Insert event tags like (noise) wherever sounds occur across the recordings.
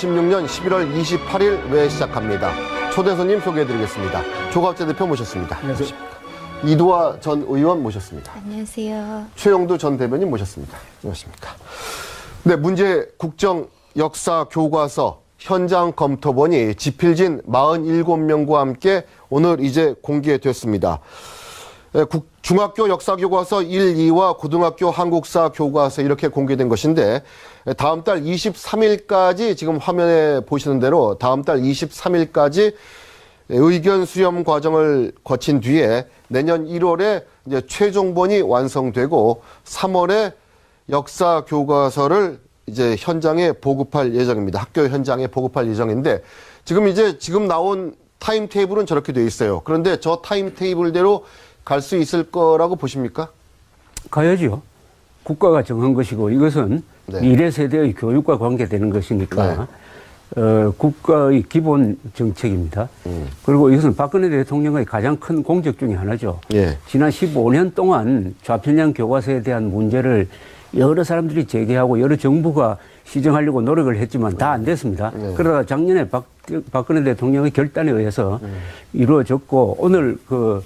16년 11월 28일 외 시작합니다. 초대 손님 소개해드리겠습니다. 조갑재 대표 모셨습니다. 안녕하세요. 이두화 전 의원 모셨습니다. 안녕하세요. 최영두 전 대변인 모셨습니다. 안녕하십니까. 네, 문제 국정 역사 교과서 현장 검토본이 지필진 47명과 함께 오늘 이제 공개됐습니다. 예, 국- 중학교 역사 교과서 1, 2와 고등학교 한국사 교과서 이렇게 공개된 것인데 예, 다음 달 23일까지 지금 화면에 보시는 대로 다음 달 23일까지 의견 수렴 과정을 거친 뒤에 내년 1월에 이제 최종본이 완성되고 3월에 역사 교과서를 이제 현장에 보급할 예정입니다. 학교 현장에 보급할 예정인데 지금 이제 지금 나온 타임 테이블은 저렇게 돼 있어요. 그런데 저 타임 테이블대로 갈 수 있을 거라고 보십니까? 가야죠. 국가가 정한 것이고 이것은 네. 미래 세대의 교육과 관계되는 것이니까 어, 국가의 기본 정책입니다. 음. 그리고 이것은 박근혜 대통령의 가장 큰 공적 중의 하나죠. 예. 지난 15년 동안 좌편향 교과서에 대한 문제를 여러 사람들이 제기하고 여러 정부가 시정하려고 노력을 했지만 다 안 됐습니다. 네. 그러다가 작년에 박, 박근혜 대통령의 결단에 의해서 음. 이루어졌고 오늘 그저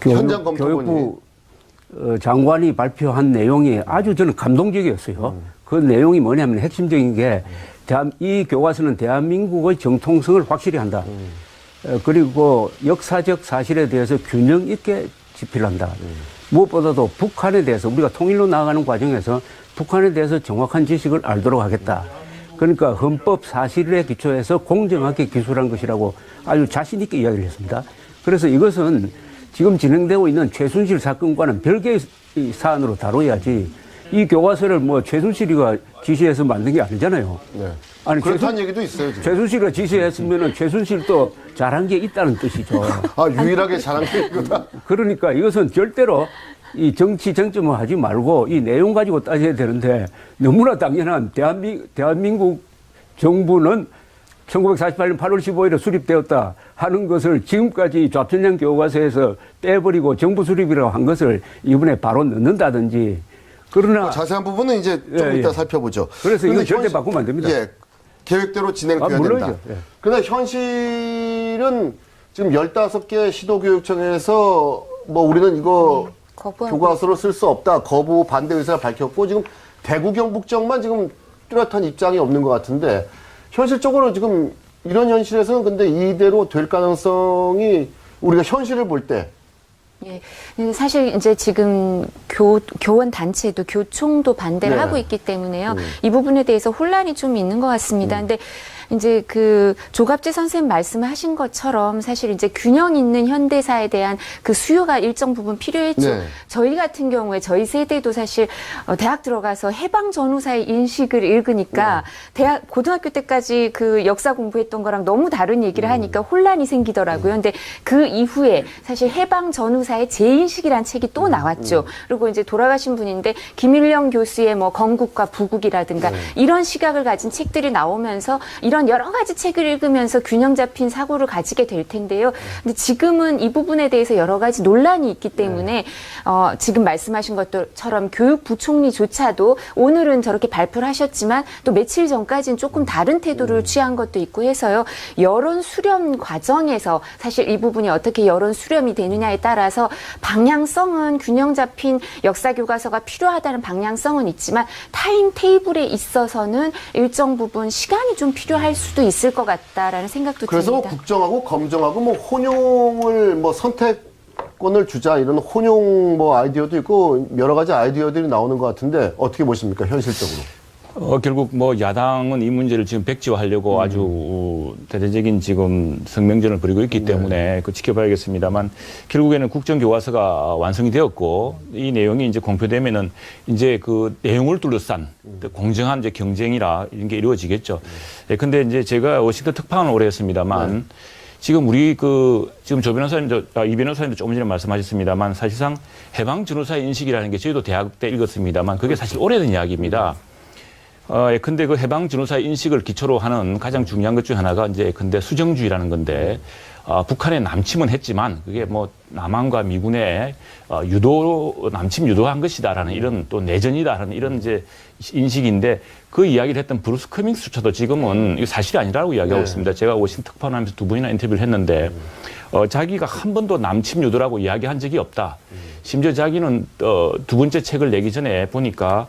현장 교육. 교육부 어, 장관이 발표한 내용이 아주 저는 감동적이었어요. 음. 그 내용이 뭐냐면 핵심적인 게 대한, 이 교과서는 대한민국의 정통성을 확실히 한다. 음. 어, 그리고 역사적 사실에 대해서 균형 있게 집필한다. 무엇보다도 북한에 대해서 우리가 통일로 나아가는 과정에서 북한에 대해서 정확한 지식을 알도록 하겠다. 그러니까 헌법 사실에 기초해서 공정하게 기술한 것이라고 아주 자신 있게 이야기를 했습니다. 그래서 이것은 지금 진행되고 있는 최순실 사건과는 별개의 이 사안으로 다뤄야지 이 교과서를 뭐 최순실이가 지시해서 만든 게 아니잖아요. 네. 아니, 그렇다는 최순- 얘기도 있어요, 지금. 최순실이가 지시했으면은 최순실도 잘한 게 있다는 뜻이죠. (laughs) 아, 유일하게 잘한 게 이거다. 그러니까 이것은 절대로 이 정치 쟁점을 하지 말고 이 내용 가지고 따져야 되는데 너무나 당연한 대한민, 대한민국 정부는 1948년 8월 15일에 수립되었다 하는 것을 지금까지 좌편향 교과서에서 빼버리고 정부 수립이라고 한 것을 이번에 바로 넣는다든지 그러나 자세한 부분은 이제 좀 예, 이따 예. 살펴보죠. 그래서 이건 절대 현실- 바꾸면 안 됩니다. 예. 계획대로 진행돼야 아. 된다. 예. 그러나 현실은 지금 15개 시도교육청에서 뭐 우리는 이거 거부하고 교과서로 쓸 수 없다. 거부 반대 의사를 밝혔고 지금 대구 경북청만 지금 뚜렷한 입장이 없는 것 같은데 현실적으로 지금 이런 현실에서는 근데 이대로 될 가능성이 우리가 현실을 볼때 예. 사실 이제 지금 교, 교원 단체도 교총도 반대를 네. 하고 있기 때문에요. 이 부분에 대해서 혼란이 좀 있는 것 같습니다. 근데 이제 그 조갑재 선생님 말씀하신 것처럼 사실 이제 균형 있는 현대사에 대한 그 수요가 일정 부분 필요했죠. 네. 저희 같은 경우에 저희 세대도 사실 어, 대학 들어가서 해방 전후사의 인식을 읽으니까 대학 고등학교 때까지 그 역사 공부했던 거랑 너무 다른 얘기를 하니까 혼란이 생기더라고요. 근데 그 이후에 사실 해방 전후사의 재인식이란 책이 또 나왔죠. 그리고 이제 돌아가신 분인데 김일령 교수의 뭐 건국과 부국이라든가 이런 시각을 가진 책들이 나오면서 이런 여러 가지 책을 읽으면서 균형 잡힌 사고를 가지게 될 텐데요. 근데 지금은 이 부분에 대해서 여러 가지 논란이 있기 때문에 어, 지금 말씀하신 것처럼 교육부총리조차도 오늘은 저렇게 발표를 하셨지만 또 며칠 전까지는 조금 다른 태도를 취한 것도 있고 해서요. 여론 수렴 과정에서 사실 이 부분이 어떻게 여론 수렴이 되느냐에 따라서 방향성은 균형 잡힌 역사 교과서가 필요하다는 방향성은 있지만 타임 테이블에 있어서는 일정 부분 시간이 좀 필요할 수도 있을 것 같다라는 생각도 그래서 듭니다. 국정하고 검정하고 뭐 혼용을 뭐 선택권을 주자 이런 혼용 뭐 아이디어도 있고 여러 가지 아이디어들이 나오는 것 같은데 어떻게 보십니까 현실적으로? 어, 결국 뭐 야당은 이 문제를 지금 백지화하려고 아주 어, 대대적인 지금 성명전을 벌이고 있기 때문에 그 지켜봐야겠습니다만 결국에는 국정교과서가 완성이 되었고 이 내용이 이제 공표되면은 이제 그 내용을 둘러싼 공정한 이제 경쟁이라 이런 게 이루어지겠죠. 예, 근데 이제 제가 워싱턴 특파원을 오래 했습니다만 지금 우리 그 지금 조 변호사님도 아, 이 변호사님도 조금 전에 말씀하셨습니다만 사실상 해방 전후사 인식이라는 게 저희도 대학 때 읽었습니다만 그게 사실 오래된 이야기입니다. 어, 근데 그 해방 전후사의 인식을 기초로 하는 가장 중요한 것 중 하나가 이제 근데 수정주의라는 건데 어, 북한에 남침은 했지만 그게 뭐 남한과 미군의 어, 유도 남침 유도한 것이다라는 이런 또 내전이다라는 이런 이제 인식인데 그 이야기를 했던 브루스 커밍스조차도 지금은 이거 사실이 아니라고 이야기하고 네. 있습니다. 제가 워싱 특파원하면서 두 번이나 인터뷰를 했는데 어, 자기가 한 번도 남침 유도라고 이야기한 적이 없다. 심지어 자기는 어, 두 번째 책을 내기 전에 보니까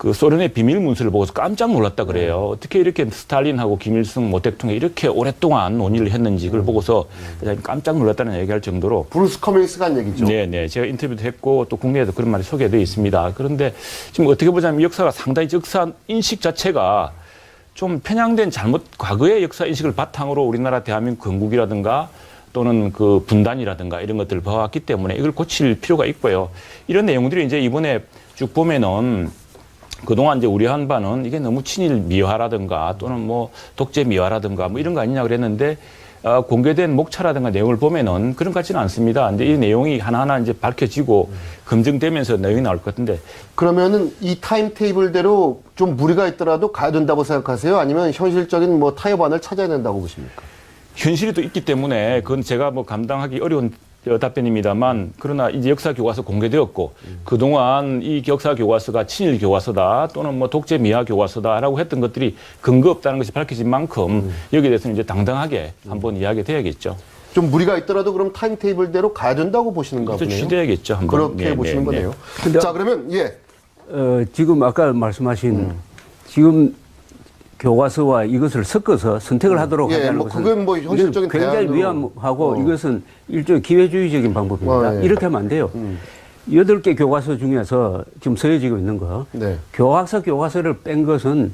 그 소련의 비밀 문서를 보고서 깜짝 놀랐다 그래요. 어떻게 이렇게 스탈린하고 김일성 모 대통령이 이렇게 오랫동안 논의를 했는지 그걸 보고서 자기는 깜짝 놀랐다는 얘기할 정도로 브루스 커밍스가 한 얘기죠. 네, 네. 제가 인터뷰도 했고 또 국내에도 그런 말이 소개되어 있습니다. 그런데 지금 어떻게 보자면 이 역사가 상당히 역사 인식 자체가 좀 편향된 잘못 과거의 역사 인식을 바탕으로 우리나라 대한민국 건국이라든가 또는 그 분단이라든가 이런 것들을 봐왔기 때문에 이걸 고칠 필요가 있고요. 이런 내용들이 이제 이번에 쭉 보면은 그동안 이제 우리 한반은 이게 너무 친일 미화라든가 또는 뭐 독재 미화라든가 뭐 이런 거 아니냐 그랬는데 어, 공개된 목차라든가 내용을 보면은 그런 것 같지는 않습니다. 근데 이 내용이 하나하나 이제 밝혀지고 검증되면서 내용이 나올 것 같은데 그러면은 이 타임 테이블대로 좀 무리가 있더라도 가야 된다고 생각하세요? 아니면 현실적인 뭐 타협안을 찾아야 된다고 보십니까? 현실이 또 있기 때문에 그건 제가 뭐 감당하기 어려운 어, 답변입니다만 그러나 이제 역사 교과서 공개되었고 그동안 이 역사 교과서가 친일 교과서다 또는 뭐 독재 미화 교과서다라고 했던 것들이 근거 없다는 것이 밝혀진 만큼 여기에 대해서는 이제 당당하게 한번 이야기 돼야겠죠. 좀 무리가 있더라도 그럼 타임 테이블대로 가야 된다고 보시는가 또 보네요. 취재해야겠죠. 한번. 그렇게 네, 보시는 네, 네. 거네요. 근데- 자, 그러면 예. 어, 지금 아까 말씀하신 음. 지금 교과서와 이것을 섞어서 선택을 하도록 예, 하자는 뭐 것은 그건 뭐 현실적인 굉장히 대안으로- 위험하고 어. 이것은 일종의 기회주의적인 방법입니다. 어, 예. 음. 이렇게 하면 안 돼요. 여덟 개 교과서 중에서 지금 서해지고 있는 거 네. 교학서 교과서를 뺀 것은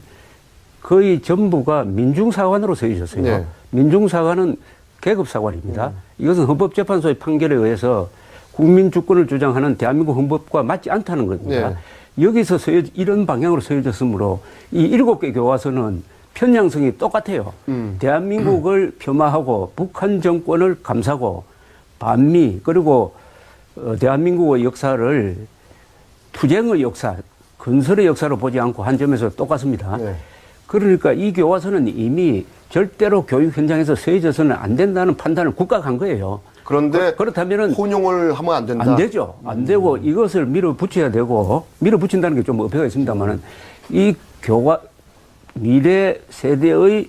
거의 전부가 민중사관으로 서해졌어요. 네. 민중사관은 계급사관입니다. 이것은 헌법재판소의 판결에 의해서 국민 주권을 주장하는 대한민국 헌법과 맞지 않다는 겁니다. 네. 여기서 서해, 이런 방향으로 서해졌으므로 이 일곱 개 교과서는 편향성이 똑같아요. 음. 대한민국을 폄하하고 북한 정권을 감싸고 반미 그리고 어, 대한민국의 역사를 투쟁의 역사, 건설의 역사로 보지 않고 한 점에서 똑같습니다. 네. 그러니까 이 교과서는 이미 절대로 교육 현장에서 서해져서는 안 된다는 판단을 국가가 한 거예요. 그런데 그, 렇다면은 혼용을 하면 안 된다. 안 되죠. 안 되고 이것을 밀어붙여야 되고 밀어붙인다는 게 좀 어폐가 있습니다만은 이 교과 미래 세대의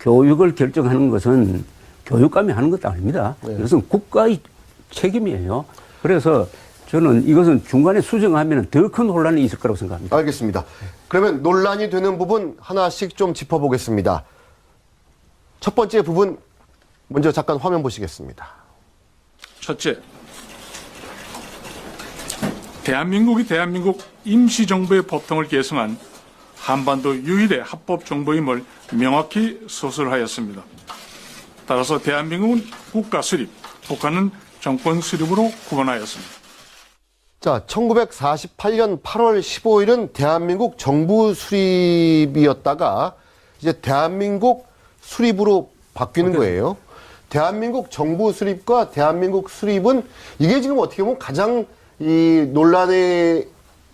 교육을 결정하는 것은 교육감이 하는 것도 아닙니다. 이것은 국가의 책임이에요. 그래서 저는 이것은 중간에 수정하면 더 큰 혼란이 있을 거라고 생각합니다. 알겠습니다. 그러면 논란이 되는 부분 하나씩 좀 짚어보겠습니다. 첫 번째 부분 먼저 잠깐 화면 보시겠습니다. 첫째, 대한민국이 대한민국 임시정부의 법통을 계승한 한반도 유일의 합법 정부임을 명확히 서술하였습니다. 따라서 대한민국은 국가 수립, 북한은 정권 수립으로 구분하였습니다. 자, 1948년 8월 15일은 대한민국 정부 수립이었다가 이제 대한민국 수립으로 바뀌는 거예요. 대한민국 정부 수립과 대한민국 수립은 이게 지금 어떻게 보면 가장 이 논란에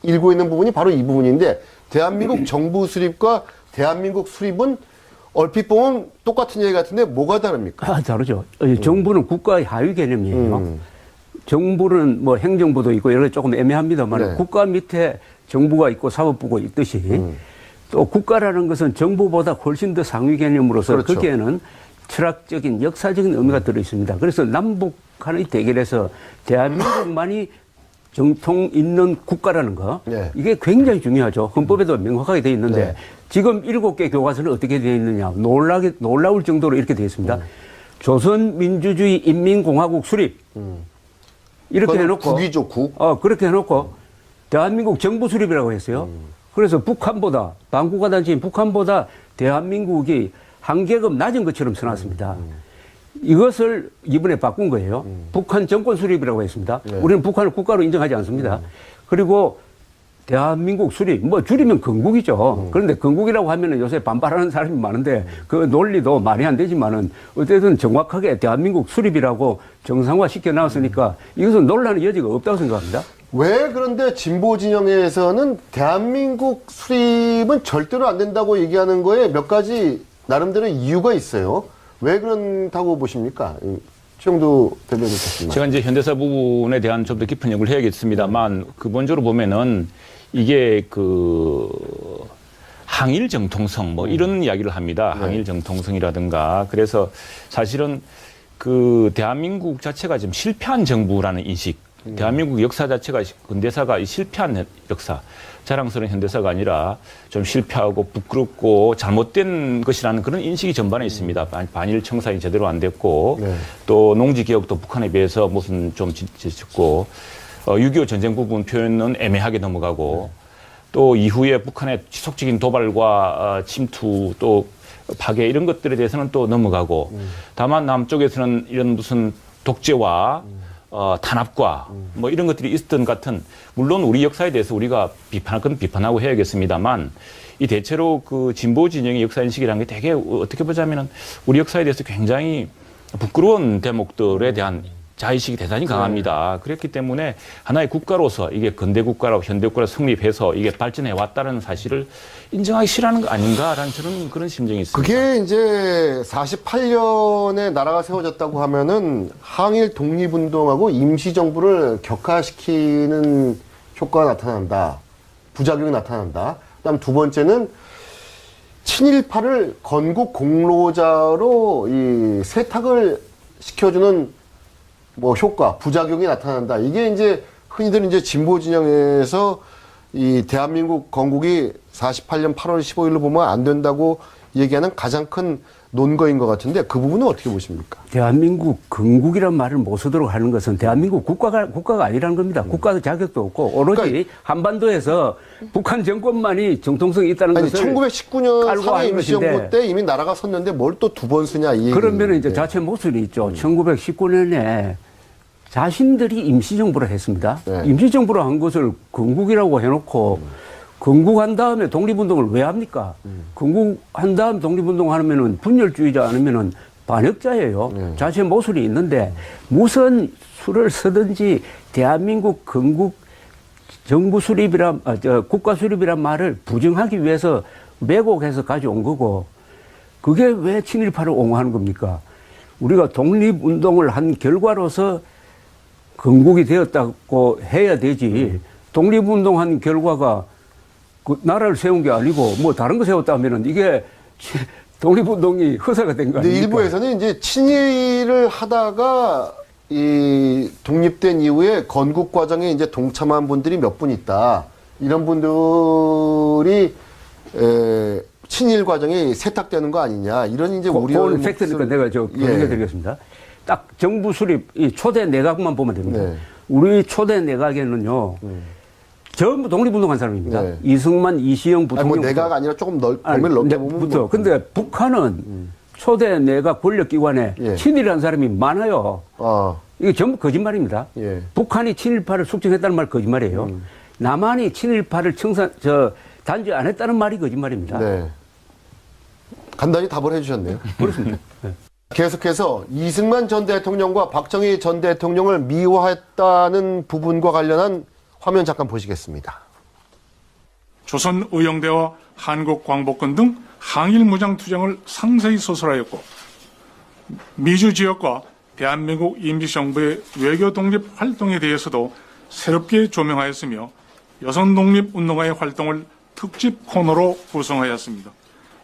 일고 있는 부분이 바로 이 부분인데 대한민국 (clears throat) 정부 수립과 대한민국 수립은 얼핏 보면 똑같은 얘기 같은데 뭐가 다릅니까? 아, 다르죠. 어, 정부는 국가의 하위 개념이에요. 정부는 뭐 행정부도 있고 여러 개 조금 애매합니다만 네. 국가 밑에 정부가 있고 사법부가 있듯이 또 국가라는 것은 정부보다 훨씬 더 상위 개념으로서 그렇죠. 거기에는 철학적인 역사적인 의미가 들어 있습니다. 그래서 남북 한의 대결에서 대한민국만이 정통 있는 국가라는 거 네. 이게 굉장히 중요하죠. 헌법에도 명확하게 되어 있는데 네. 지금 일곱 개 교과서는 어떻게 되어 있느냐 놀라게 놀라울 정도로 이렇게 되어 있습니다. 조선민주주의 인민공화국 수립 이렇게 그건 해놓고 국이죠, 국. 어 그렇게 해놓고 대한민국 정부 수립이라고 했어요. 그래서 북한보다 반국가 단체인 북한보다 대한민국이 한계급 낮은 것처럼 써놨습니다. 이것을 이번에 바꾼 거예요. 북한 정권 수립이라고 했습니다. 네. 우리는 북한을 국가로 인정하지 않습니다. 그리고 대한민국 수립, 뭐 줄이면 건국이죠. 그런데 건국이라고 하면은 요새 반발하는 사람이 많은데 그 논리도 말이 안 되지만은 어쨌든 정확하게 대한민국 수립이라고 정상화 시켜 놨으니까 이것은 논란의 여지가 없다고 생각합니다. 왜 그런데 진보 진영에서는 대한민국 수립은 절대로 안 된다고 얘기하는 거에 몇 가지 나름대로 이유가 있어요. 왜 그런다고 보십니까? 이 최영도 대변인 께습니다 제가 이제 현대사 부분에 대한 좀 더 깊은 연구를 해야겠습니다만 근본적으로 보면은 이게 그 항일 정통성 뭐 이런 이야기를 합니다. 항일 정통성이라든가 그래서 사실은 그 대한민국 자체가 지금 실패한 정부라는 인식, 대한민국 역사 자체가 근대사가 이 실패한 역사, 자랑스러운 현대사가 아니라 좀 실패하고 부끄럽고 잘못된 것이라는 그런 인식이 전반에 있습니다. 반- 반일 청산이 제대로 안 됐고 네. 또 농지 개혁도 북한에 비해서 무슨 좀 지- 지쳤고 어, 6.25 전쟁 부분 표현은 애매하게 넘어가고 또 이후에 북한의 지속적인 도발과 어, 침투 또 파괴 이런 것들에 대해서는 또 넘어가고 다만 남쪽에서는 이런 무슨 독재와 어, 탄압과 뭐 이런 것들이 있었던 것 같은 물론 우리 역사에 대해서 우리가 비판할 건 비판하고 해야겠습니다만 이 대체로 그 진보 진영의 역사 인식이라는 게 되게 어떻게 보자면은 우리 역사에 대해서 굉장히 부끄러운 대목들에 대한 자의식이 대단히 강합니다. 그렇기 때문에 하나의 국가로서 이게 근대 국가라고 현대 국가로 성립해서 이게 발전해 왔다는 사실을 인정하기 싫어하는 거 아닌가라는 저는 그런 심정이 있습니다. 그게 이제 48년에 나라가 세워졌다고 하면은 항일 독립운동하고 임시정부를 격화시키는 효과가 나타난다. 부작용이 나타난다. 그다음 두 번째는 친일파를 건국 공로자로 이 세탁을 시켜주는 뭐 효과, 부작용이 나타난다. 이게 이제 흔히들 이제 진보 진영에서 이 대한민국 건국이 48년 8월 15일로 보면 안 된다고 얘기하는 가장 큰 논거인 것 같은데 그 부분은 어떻게 보십니까? 대한민국 건국이란 말을 못 쓰도록 하는 것은 대한민국 국가가 국가가 아니라는 겁니다. 국가도 자격도 없고 오로지 음. 그러니까 한반도에서 북한 정권만이 정통성이 있다는 아니 것을 1919년 깔고 상해 임시정부 때 이미 나라가 섰는데 뭘 또 두 번 쓰냐 이 그러면 이제. 자체 모순이 있죠. 음. 1919년에 자신들이 임시정부를 했습니다. 네. 임시정부를 한 것을 건국이라고 해놓고 건국한 다음에 독립운동을 왜 합니까? 음. 건국한 다음 독립운동 하면은 분열주의자 아니면은 반역자예요. 네. 자체 모순이 있는데 무슨 수를 쓰든지 대한민국 건국 정부 수립이란 아, 저 국가 수립이란 말을 부정하기 위해서 왜곡해서 가져온 거고 그게 왜 친일파를 옹호하는 겁니까? 우리가 독립운동을 한 결과로서 건국이 되었다고 해야 되지. 독립운동한 결과가 그 나라를 세운 게 아니고 뭐 다른 거 세웠다면은 이게 치- 독립운동이 허사가 된 거 아닙니까? 일부에서는 이제 친일을 하다가 이 독립된 이후에 건국 과정에 이제 동참한 분들이 몇 분 있다. 이런 분들이 에, 친일 과정이 세탁되는 거 아니냐. 이런 이제 우려. 그건 팩트니까 내가 저 예. 변호해 드리겠습니다. 딱 정부 수립 이 초대 내각만 보면 됩니다. 네. 우리 초대 내각에는요. 전부 독립운동한 사람입니다. 네. 이승만, 이시영 아니, 부통령. 뭐 내가가 아니라 조금 넓, 범위를 넓게 보면 부터. 뭐. 근데 북한은 초대 내각 권력기관에 예. 친일한 사람이 많아요. 아, 이게 전부 거짓말입니다. 예. 음. 북한이 친일파를 숙청했다는 말 거짓말이에요. 남한이 친일파를 청산, 저, 단지 안 했다는 말이 거짓말입니다. 네. 간단히 답을 해주셨네요. (laughs) 그렇습니다. 계속해서 이승만 전 대통령과 박정희 전 대통령을 미화했다는 부분과 관련한 화면 잠깐 보시겠습니다. 조선 의형대와 한국 광복군 등 항일 무장 투쟁을 상세히 소설하였고 미주 지역과 대한민국 임시정부의 외교 독립 활동에 대해서도 새롭게 조명하였으며 여성 독립 운동가의 활동을 특집 코너로 구성하였습니다.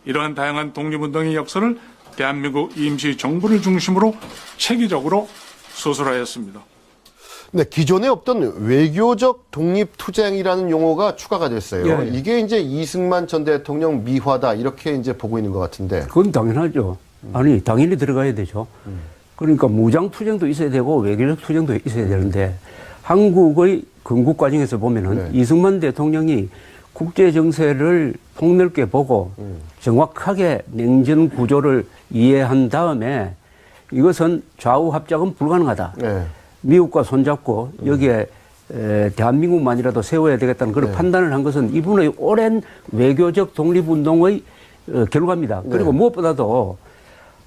이러한 다양한 독립운동의 역사를 대한민국 임시정부를 중심으로 체계적으로 소설하였습니다. 네, 기존에 없던 외교적 독립 투쟁이라는 용어가 추가가 됐어요. 예, 예. 이게 이제 이승만 전 대통령 미화다 이렇게 이제 보고 있는 것 같은데. 그건 당연하죠. 아니, 당연히 들어가야 되죠. 그러니까 무장 투쟁도 있어야 되고 외교적 투쟁도 있어야 되는데 한국의 건국 과정에서 보면은 네. 이승만 대통령이 국제 정세를 폭넓게 보고 정확하게 냉전 구조를 이해한 다음에 이것은 좌우 합작은 불가능하다. 네. 미국과 손잡고 여기에 에, 대한민국만이라도 세워야 되겠다는 그런 네. 판단을 한 것은 이분의 오랜 외교적 독립운동의 어, 결과입니다. 그리고 네. 무엇보다도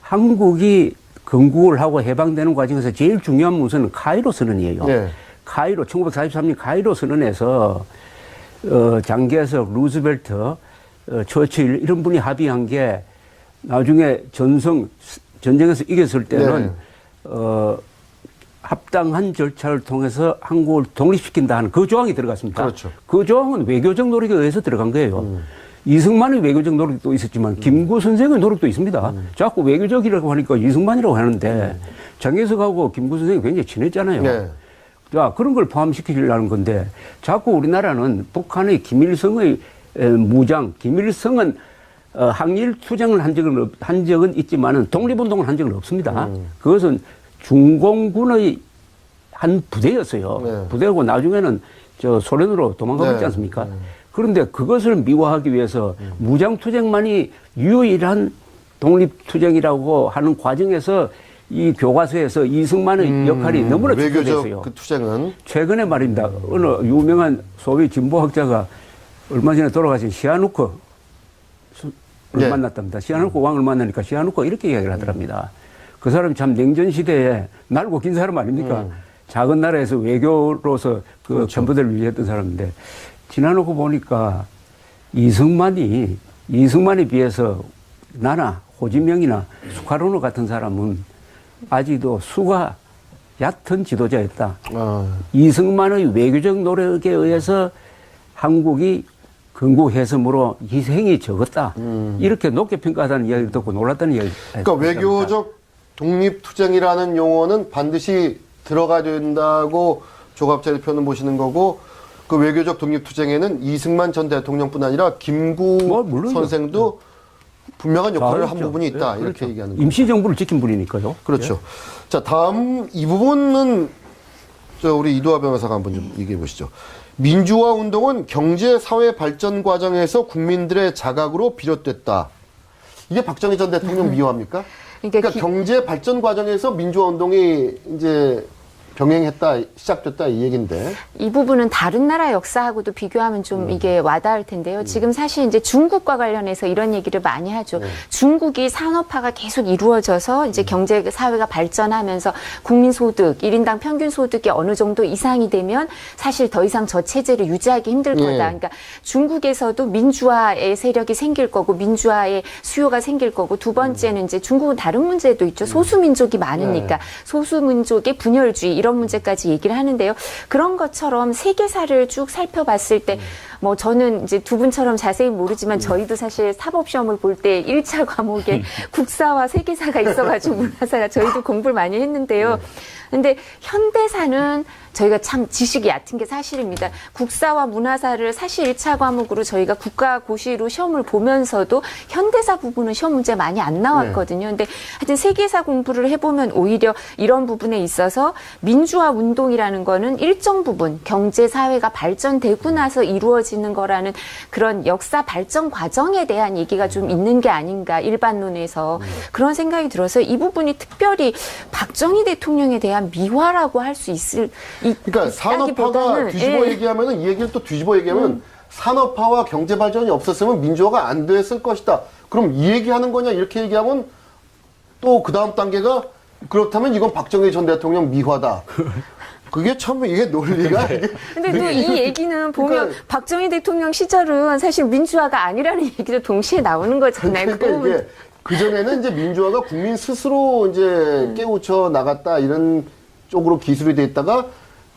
한국이 건국을 하고 해방되는 과정에서 제일 중요한 문서는 카이로 선언이에요. 네. 카이로 1943년 카이로 선언에서 어, 장개석, 루즈벨트, 어, 처칠 이런 분이 합의한 게 나중에 전성 전쟁에서 이겼을 때는 네. 어, 합당한 절차를 통해서 한국을 독립시킨다 하는 그 조항이 들어갔습니다. 그렇죠. 그 조항은 외교적 노력에 의해서 들어간 거예요. 이승만의 외교적 노력도 있었지만 김구 선생의 노력도 있습니다. 자꾸 외교적이라고 하니까 이승만이라고 하는데 장개석하고 김구 선생이 굉장히 친했잖아요. 네. 자, 그런 걸 포함시키려는 건데 자꾸 우리나라는 북한의 김일성의 에, 무장, 김일성은 어, 항일 투쟁을 한 적은, 없- 한 적은 있지만은 독립운동을 한 적은 없습니다. 그것은 중공군의 한 부대였어요. 네. 부대고 나중에는 저 소련으로 도망가고 네. 있지 않습니까? 그런데 그것을 미화하기 위해서 무장투쟁만이 유일한 독립투쟁이라고 하는 과정에서 이 교과서에서 이승만의 역할이 너무나 중요했어요. 그 투쟁은 최근에 말입니다. 어느 유명한 소위 진보학자가 얼마 전에 돌아가신 시아누크 를 네. 만났답니다. 시아누크 왕을 만나니까 시아누크가 이렇게 이야기를 하더랍니다. 그 사람이 참 냉전 시대에 날고 긴 사람 아닙니까? 작은 나라에서 외교로서 그 전부대를 위했던 사람인데 지나놓고 보니까 이승만이 이승만에 비해서 나나 호지명이나 수카로노 같은 사람은 아직도 수가 얕은 지도자였다. 아, 이승만의 외교적 노력에 의해서 한국이 건국해섬으로 희생이 적었다. 이렇게 높게 평가하다는 이야기를 듣고 놀랐다는 이야기. 그러니까 외교적 독립 투쟁이라는 용어는 반드시 들어가야 된다고 조갑자 대표는 보시는 거고 그 외교적 독립 투쟁에는 이승만 전 대통령뿐 아니라 김구 뭐. 선생도 분명한 역할을 한. 부분이 있다 네, 이렇게 그렇죠. 얘기하는 거죠. 임시정부를 지킨 분이니까요. 그렇죠. 자, 다음 이 부분은 저 우리 이도화 변호사가 한번 좀 얘기해 보시죠. 민주화 운동은 경제 사회 발전 과정에서 국민들의 자각으로 비롯됐다. 이게 박정희 전 대통령 미화입니까? 그러니까 그러니까 기- 경제 발전 과정에서 민주화 운동이 이제 병행했다, 시작됐다 이 얘긴데. 이 부분은 다른 나라 역사하고도 비교하면 좀 이게 와닿을 텐데요. 지금 사실 이제 중국과 관련해서 이런 얘기를 많이 하죠. 중국이 산업화가 계속 이루어져서 이제 경제 사회가 발전하면서 국민 소득, 일인당 평균 소득이 어느 정도 이상이 되면 사실 더 이상 저 체제를 유지하기 힘들 예. 거다. 그러니까 중국에서도 민주화의 세력이 생길 거고 민주화의 수요가 생길 거고 두 번째는 이제 중국은 다른 문제도 있죠. 소수 민족이 많으니까 소수 민족의 분열주의 이런 문제까지 얘기를 하는데요. 그런 것처럼 세계사를 쭉 살펴봤을 때 뭐 저는 이제 두 분처럼 자세히 모르지만 저희도 사실 사법 시험을 볼 때 1차 과목에 (laughs) 국사와 세계사가 있어가지고 문화사가 저희도 공부를 많이 했는데요. 근데 현대사는 저희가 참 지식이 얕은 게 사실입니다. 국사와 문화사를 사실 1차 과목으로 저희가 국가고시로 시험을 보면서도 현대사 부분은 시험 문제 많이 안 나왔거든요. 근데 하여튼 세계사 공부를 해보면 오히려 이런 부분에 있어서 민주화 운동이라는 거는 일정 부분 경제 사회가 발전되고 나서 이루어 지는 거라는 그런 역사 발전 과정에 대한 얘기가 좀 있는 게 아닌가 일반론에서 그런 생각이 들어서 이 부분이 특별히 박정희 대통령에 대한 미화라고 할 수 있을 이- 그러니까 산업화가 있다기보다는, 뒤집어 예. 얘기하면은 이 얘기를 또 뒤집어 얘기하면 산업화와 경제 발전이 없었으면 민주화가 안 됐을 것이다. 그럼 이 얘기하는 거냐 이렇게 얘기하면 또 그 다음 단계가 그렇다면 이건 박정희 전 대통령 미화다. (laughs) 그게 참 이게 논리가 (laughs) 이게 근데 또 이 얘기는 보면 그러니까- 박정희 대통령 시절은 사실 민주화가 아니라는 얘기도 동시에 나오는 거잖아요. 그 그러니까 이게 그 전에는 이제 민주화가 국민 스스로 이제 깨우쳐 나갔다 이런 쪽으로 기술이 돼 있다가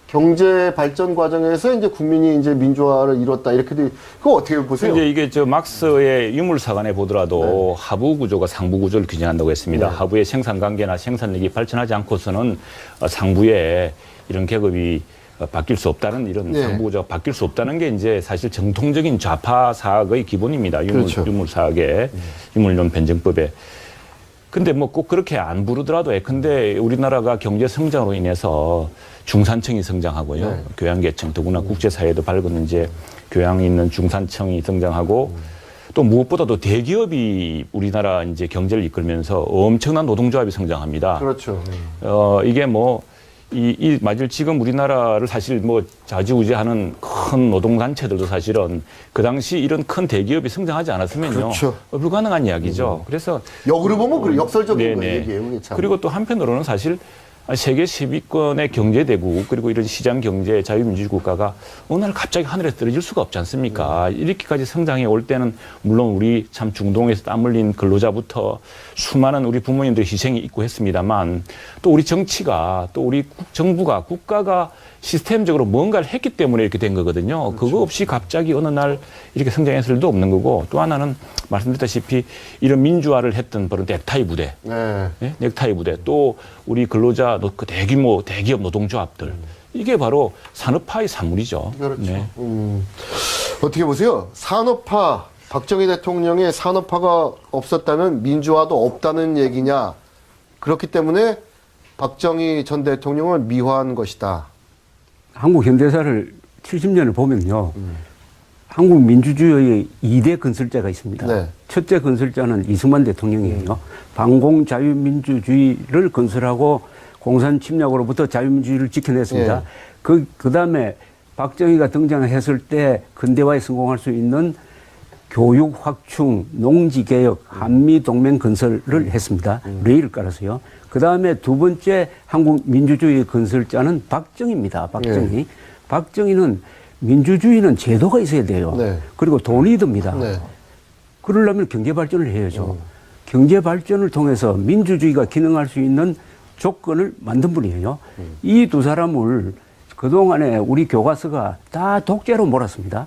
경제 발전 과정에서 이제 국민이 이제 민주화를 이뤘다 이렇게 돼. 그거 어떻게 보세요? 이제 이게 저 막스의 유물사관에 보더라도 네. 하부 구조가 상부 구조를 규정한다고 했습니다. 하부의 생산 관계나 생산력이 발전하지 않고서는 어, 상부에 이런 계급이 어, 바뀔 수 없다는 이런 네. 상부 구조가 바뀔 수 없다는 게 이제 사실 정통적인 좌파 사학의 기본입니다. 유물, 그렇죠. 유물 사학의 유물론 변증법에. 근데 뭐 꼭 그렇게 안 부르더라도 예컨대 우리나라가 경제 성장으로 인해서 중산층이 성장하고요. 네. 교양계층 더구나 국제사회도 밝은 이제 교양이 있는 중산층이 성장하고 또 무엇보다도 대기업이 우리나라 이제 경제를 이끌면서 엄청난 노동조합이 성장합니다. 그렇죠. 어, 이게 뭐 이, 이 맞을 지금 우리나라를 사실 뭐 좌지우지하는 큰 노동단체들도 사실은 그 당시 이런 큰 대기업이 성장하지 않았으면요. 그렇죠. 어, 불가능한 이야기죠. 그래서 역으로 보면 그 역설적인. 거 얘기예요. 그리고 또 한편으로는 사실 세계 10위권의 경제 대국 그리고 이런 시장 경제 자유민주주의 국가가 어느 날 갑자기 하늘에 떨어질 수가 없지 않습니까? 이렇게까지 성장해 올 때는 물론 우리 참 중동에서 땀 흘린 근로자부터 수많은 우리 부모님들의 희생이 있고 했습니다만 또 우리 정치가 또 우리 국- 정부가 국가가 시스템적으로 뭔가를 했기 때문에 이렇게 된 거거든요. 그거 없이 갑자기 어느 날 이렇게 성장했을 리도 없는 거고 또 하나는 말씀드렸다시피 이런 민주화를 했던 그런 넥타이 부대 네. 예? 넥타이 부대 또 우리 근로자 노- 그 대규모 대기업 노동조합들 이게 바로 산업화의 산물이죠. 그렇죠. 네. 음, 어떻게 보세요? 산업화, 박정희 대통령의 산업화가 없었다면 민주화도 없다는 얘기냐. 그렇기 때문에 박정희 전 대통령을 미화한 것이다. 한국 현대사를 70년을 보면요. 한국 민주주의의 이대 건설자가 있습니다. 네. 첫째 건설자는 이승만 대통령이에요. 방공 자유민주주의를 건설하고 공산 침략으로부터 자유민주주의를 지켜냈습니다. 예. 그, 그 다음에 박정희가 등장했을 때 근대화에 성공할 수 있는 교육 확충, 농지 개혁, 한미 동맹 건설을 했습니다. 레일을 깔아서요. 그 다음에 두 번째 한국 민주주의 건설자는 박정희입니다. 박정희. 박정희는 민주주의는 제도가 있어야 돼요. 네. 그리고 돈이 듭니다. 네. 그러려면 경제 발전을 해야죠. 경제 발전을 통해서 민주주의가 기능할 수 있는 조건을 만든 분이에요. 이두 사람을 그동안에 우리 교과서가 다 독재로 몰았습니다.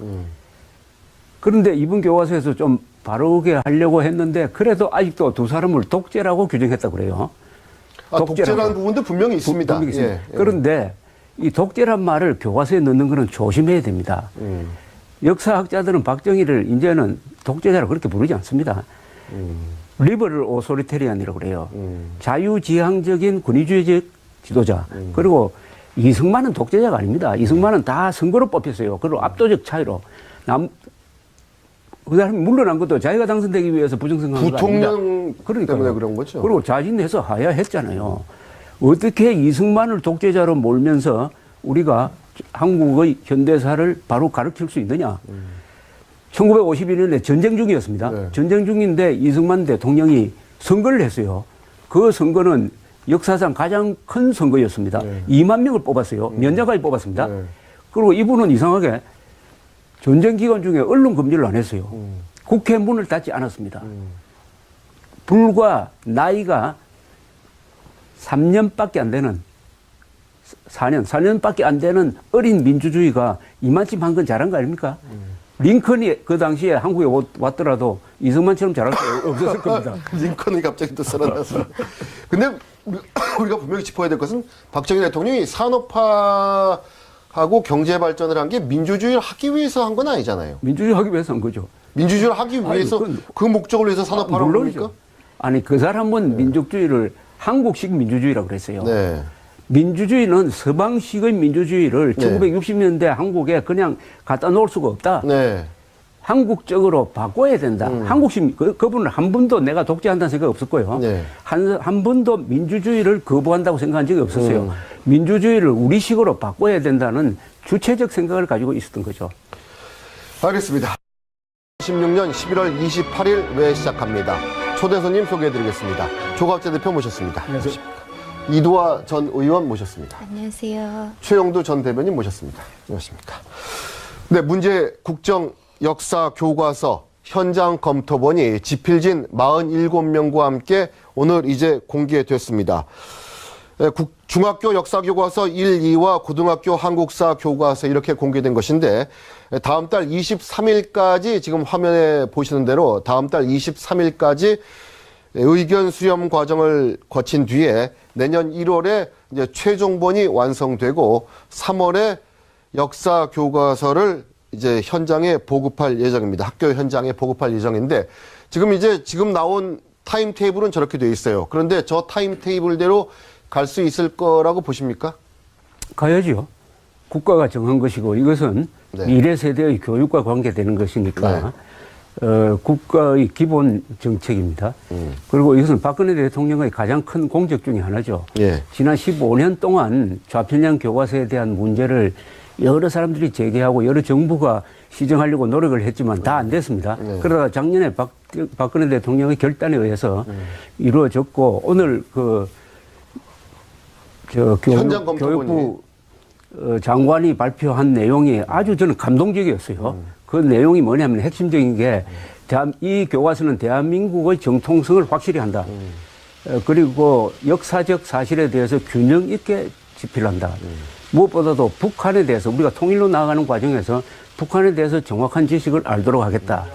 그런데 이번 교과서에서 좀 바르게 하려고 했는데 그래도 아직도 두 사람을 독재라고 규정했다 그래요. 아. 독재라는 부분도 분명히 있습니다. 분명히 있습니다. 예, 예. 그런데 이 독재란 말을 교과서에 넣는 거는 조심해야 됩니다. 음. 역사학자들은 박정희를 이제는 독재자로 그렇게 부르지 않습니다. 리버럴 오소리테리안이라고 그래요. 음. 자유지향적인 권위주의적 지도자. 그리고 이승만은 독재자가 아닙니다. 이승만은 다 선거로 뽑혔어요. 그리고 압도적 차이로. 남, 그 사람이 물러난 것도 자기가 당선되기 위해서 부정선거한 거 아닙니다. 부통령 그러니까요. 때문에 그런 거죠. 그리고 자진해서 하야했잖아요. 어떻게 이승만을 독재자로 몰면서 우리가 한국의 현대사를 바로 가르칠 수 있느냐. 1951년에 전쟁 중이었습니다. 네. 전쟁 중인데 이승만 대통령이 선거를 했어요. 그 선거는 역사상 가장 큰 선거였습니다. 2만 명을 뽑았어요. 면제까지 뽑았습니다. 네. 그리고 이분은 이상하게 전쟁 기간 중에 언론 금지를 안 했어요. 국회 문을 닫지 않았습니다. 불과 나이가 3년밖에 안 되는 4년, 4년밖에 안 되는 어린 민주주의가 이만큼 한 건 잘한 거 아닙니까? 링컨이 그 당시에 한국에 왔- 왔더라도 이승만처럼 잘할 수 없었을 겁니다. (laughs) 링컨이 갑자기 또 살아나서. 근데 우리- (coughs) 우리가 분명히 짚어야 될 것은 박정희 대통령이 산업화하고 경제 발전을 한 게 민주주의를 하기 위해서 한 건 아니잖아요. 민주주의 하기 위해서 한 거죠. 민주주의를 하기 아니, 위해서 그건- 그 목적을 위해서 산업화를 한 물론이죠. 겁니까? 아니 그 사람은 민족주의를 한국식 민주주의라고 그랬어요. 네. 민주주의는 서방식의 민주주의를 네. 1960년대 한국에 그냥 갖다 놓을 수가 없다. 네. 한국적으로 바꿔야 된다. 음. 한국식 그, 그분은 한 번도 내가 독재한다는 생각 없었고요. 네. 한, 한 번도 민주주의를 거부한다고 생각한 적이 없었어요. 음. 민주주의를 우리식으로 바꿔야 된다는 주체적 생각을 가지고 있었던 거죠. 알겠습니다. 16년 11월 28일 왜 시작합니다. 초대 손님 소개해드리겠습니다. 조갑재 대표 모셨습니다. 안녕하십니까. 이두화 전 의원 모셨습니다. 안녕하세요. 최영두 전 대변인 모셨습니다. 안녕하십니까. 네, 문제 국정 역사 교과서 현장 검토본이 지필진 47명과 함께 오늘 이제 공개됐습니다. 예, 국- 중학교 역사 교과서 1, 2와 고등학교 한국사 교과서 이렇게 공개된 것인데 예, 다음 달 23일까지 지금 화면에 보시는 대로 다음 달 23일까지 의견 수렴 과정을 거친 뒤에 내년 1월에 이제 최종본이 완성되고 3월에 역사 교과서를 이제 현장에 보급할 예정입니다. 학교 현장에 보급할 예정인데 지금 이제 지금 나온 타임 테이블은 저렇게 돼 있어요. 그런데 저 타임 테이블대로 갈 수 있을 거라고 보십니까? 가야죠. 국가가 정한 것이고 이것은 네. 미래 세대의 교육과 관계되는 것이니까 네. 어, 국가의 기본 정책입니다. 그리고 이것은 박근혜 대통령의 가장 큰 공적 중의 하나죠. 예. 지난 15년 동안 좌편향 교과서에 대한 문제를 여러 사람들이 제기하고 여러 정부가 시정하려고 노력을 했지만 다 안 됐습니다. 그러다가 작년에 박, 박근혜 대통령의 결단에 의해서 이루어졌고 오늘 그, 저 교육. 교육부 어, 장관이 발표한 내용이 아주 저는 감동적이었어요. 그 내용이 뭐냐면 핵심적인 게 대한, 이 교과서는 대한민국의 정통성을 확실히 한다. 어, 그리고 역사적 사실에 대해서 균형 있게 집필 한다. 무엇보다도 북한에 대해서 우리가 통일로 나아가는 과정에서 북한에 대해서 정확한 지식을 알도록 하겠다.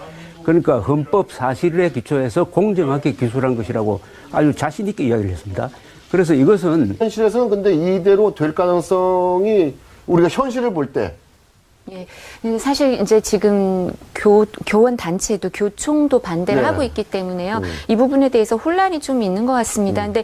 그러니까 헌법 사실에 기초해서 공정하게 기술한 것이라고 아주 자신 있게 이야기를 했습니다. 그래서 이것은 현실에서는 근데 이대로 될 가능성이 우리가 현실을 볼때 예. 근데 사실 이제 지금 교, 교원 단체도 교총도 반대를 네. 하고 있기 때문에요. 이 부분에 대해서 혼란이 좀 있는 것 같습니다. 근데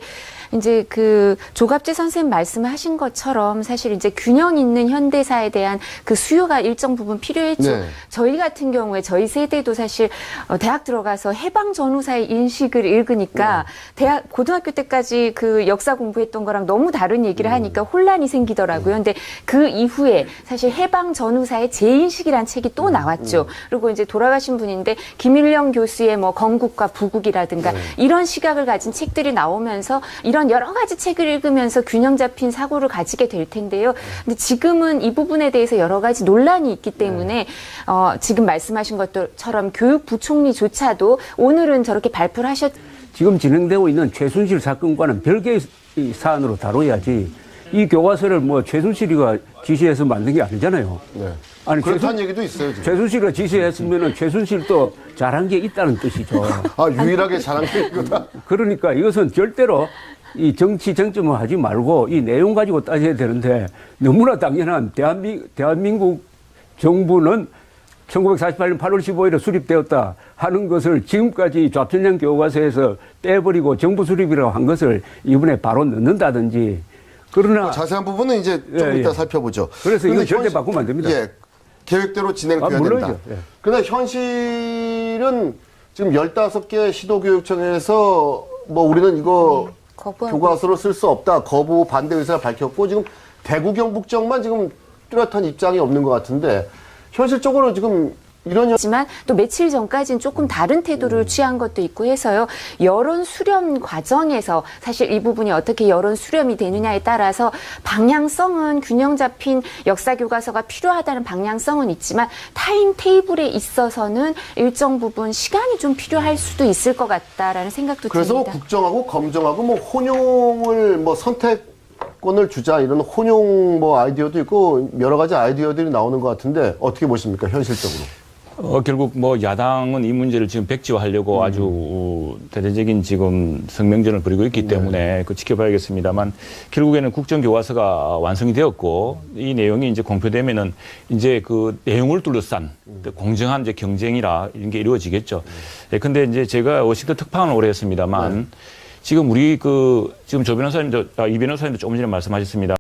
이제 그 조갑재 선생님 말씀하신 것처럼 사실 이제 균형 있는 현대사에 대한 그 수요가 일정 부분 필요했죠. 네. 저희 같은 경우에 저희 세대도 사실 어, 대학 들어가서 해방 전후사의 인식을 읽으니까 대학 고등학교 때까지 그 역사 공부했던 거랑 너무 다른 얘기를 하니까 혼란이 생기더라고요. 근데 그 이후에 사실 해방 전후사의 재인식이란 책이 또 나왔죠. 그리고 이제 돌아가신 분인데 김일령 교수의 뭐 건국과 부국이라든가 이런 시각을 가진 책들이 나오면서 이런 여러 가지 책을 읽으면서 균형 잡힌 사고를 가지게 될 텐데요. 근데 지금은 이 부분에 대해서 여러 가지 논란이 있기 때문에 어, 지금 말씀하신 것처럼 교육부총리조차도 오늘은 저렇게 발표를 하셨. 지금 진행되고 있는 최순실 사건과는 별개의 이 사안으로 다뤄야지 이 교과서를 뭐 최순실이가 지시해서 만든 게 아니잖아요. 네. 아니 그렇다는 최순, 얘기도 있어요. 지금. 최순실이가 지시했으면은 최순실도 잘한 게 있다는 뜻이죠. (laughs) 아 유일하게 잘한 게 이거다. 그러니까 이것은 절대로 이 정치 쟁점을 하지 말고 이 내용 가지고 따져야 되는데 너무나 당연한 대한민, 대한민국 정부는 1948년 8월 15일에 수립되었다 하는 것을 지금까지 좌편향 교과서에서 빼버리고 정부 수립이라고 한 것을 이번에 바로 넣는다든지 그러나 자세한 부분은 이제 좀 예, 이따 예. 살펴보죠. 그래서 이건 절대 바꾸면 안 됩니다. 예, 계획대로 진행돼야 아. 된다. 예. 그러나 현실은 지금 15개 시도교육청에서 뭐 우리는 이거 교과서로 쓸 수 없다. 거부 반대 의사를 밝혔고 지금 대구 경북청만 지금 뚜렷한 입장이 없는 것 같은데 현실적으로 지금 이런 지만 또 며칠 전까지는 조금 다른 태도를 취한 것도 있고 해서요. 여론 수렴 과정에서 사실 이 부분이 어떻게 여론 수렴이 되느냐에 따라서 방향성은 균형 잡힌 역사 교과서가 필요하다는 방향성은 있지만 타임 테이블에 있어서는 일정 부분 시간이 좀 필요할 수도 있을 것 같다라는 생각도 그래서 뭐 듭니다. 국정하고 검정하고 뭐 혼용을 뭐 선택 권을 주자 이런 혼용 뭐 아이디어도 있고 여러 가지 아이디어들이 나오는 것 같은데 어떻게 보십니까 현실적으로? 어, 결국 뭐 야당은 이 문제를 지금 백지화하려고 아주 어, 대대적인 지금 성명전을 벌이고 있기 때문에 그 지켜봐야겠습니다만 결국에는 국정교과서가 완성이 되었고 이 내용이 이제 공표되면은 이제 그 내용을 둘러싼 공정한 이제 경쟁이라 이런 게 이루어지겠죠. 예, 근데 이제 제가 워싱턴 특파원을 오래 했습니다만 지금 우리 그 지금 조 변호사님도 아, 이 변호사님도 조금 전에 말씀하셨습니다.